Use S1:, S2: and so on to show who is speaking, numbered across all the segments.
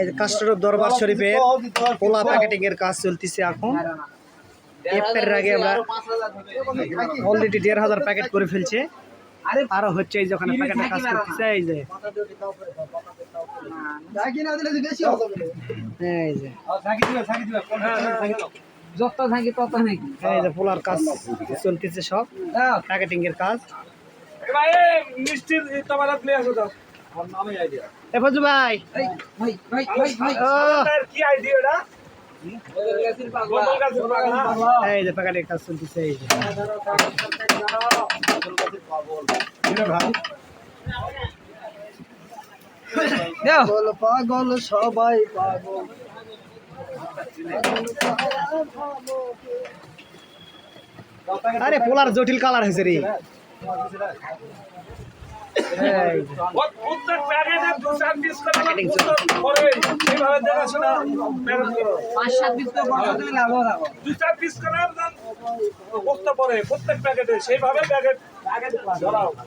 S1: এই দরবার শরীফের পোলা প্যাকেটিং এর কাজ চলতেছে এখন। এপ্রিল আগে আমরা অলরেডি দেড় হাজার প্যাকেট করে ফেলছে। আরও হচ্ছে এই যে ওখানে প্যাকেটের কাজ করতেছে এই যে। এই যে।
S2: যত থাকি তত নাকি
S1: এই যে পোলার কাজ চলতেছে সব। প্যাকেটিং এর কাজ।
S3: মিষ্টির তোমার
S1: এ ফজু ভাই
S2: এই, গাছের পাগলা
S3: পাগলা।
S1: এই যে প্যাকেটের কাজ চলতেছে এই যে
S2: দাও
S1: পাগল সবাই পাগল আরে পোলার জটিল কালার হয়েছে রে যে।
S3: প্রত্যেক প্যাকেটে দু চার পিস করে আমার এইভাবে দেখাশোনা
S2: পাঁচ সাত পিস তো বড় তুমি লাভও রাখো
S3: দু চার পিস করে আপনার বস্তা প্রত্যেক প্যাকেটে সেইভাবে প্যাকেট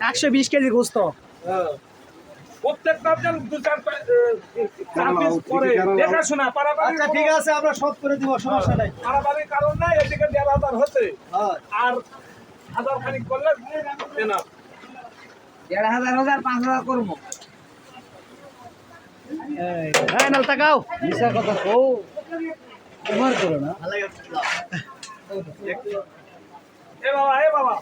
S1: একশো বিশ কেজি গোস্ত।
S3: প্রত্যেকটা যেন দু চার চার পিস দেখাশোনা পারাপারি
S1: আচ্ছা ঠিক আছে আমরা সব করে দিব সমস্যা নাই।
S3: কারণ নাই এদিকে দেড় হাজার হচ্ছে। আর হাজার খানিক করলে না
S2: দেড় হাজার হাজার পাঁচ হাজার করব।
S1: হ্যাঁ নাল তাকাও।
S2: মিশা কথা কো তোমার করো না।
S3: এ বাবা এ বাবা?